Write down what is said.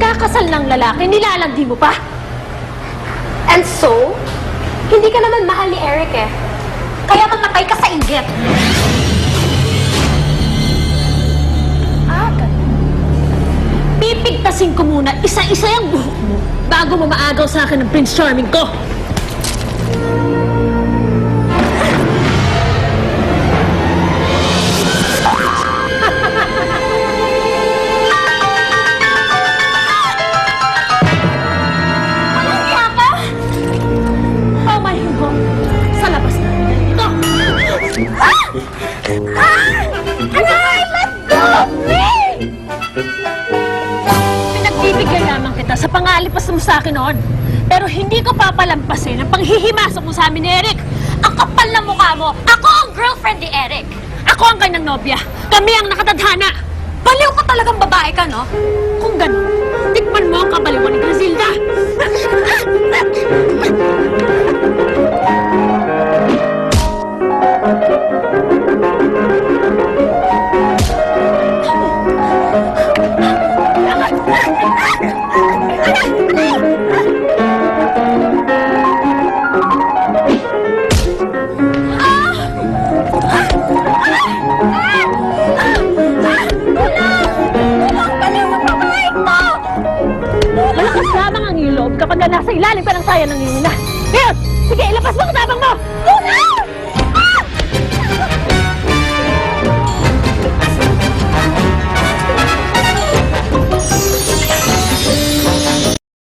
kasal ng lalaki, nilalandi mo pa? And so, hindi ka naman mahal ni Eric eh. Kaya mamatay ka sa inggit. Ah. Pipigtasin ko muna isa-isa yung buhok mo bago mo maagaw sa akin ng Prince Charming ko. Aray! Let go of me! Pinagbibigyan lamang kita sa pangalipas mo sa akin noon. Pero hindi ko papalampasin ang panghihimasok mo sa amin ni Eric. Ang kapal na mukha mo! Ako ang girlfriend ni Eric! Ako ang kanyang nobya. Kami ang nakatadhana. Baliw ka talagang babae ka, no? Kung ganun, tikman mo ang kabaliwan ni Grazilda. Malakas lamang ang iyong loob kapag nasa ilalim pa ng saya ng iyong ina. Ngayon, sige, ilabas mo ang tabang mo!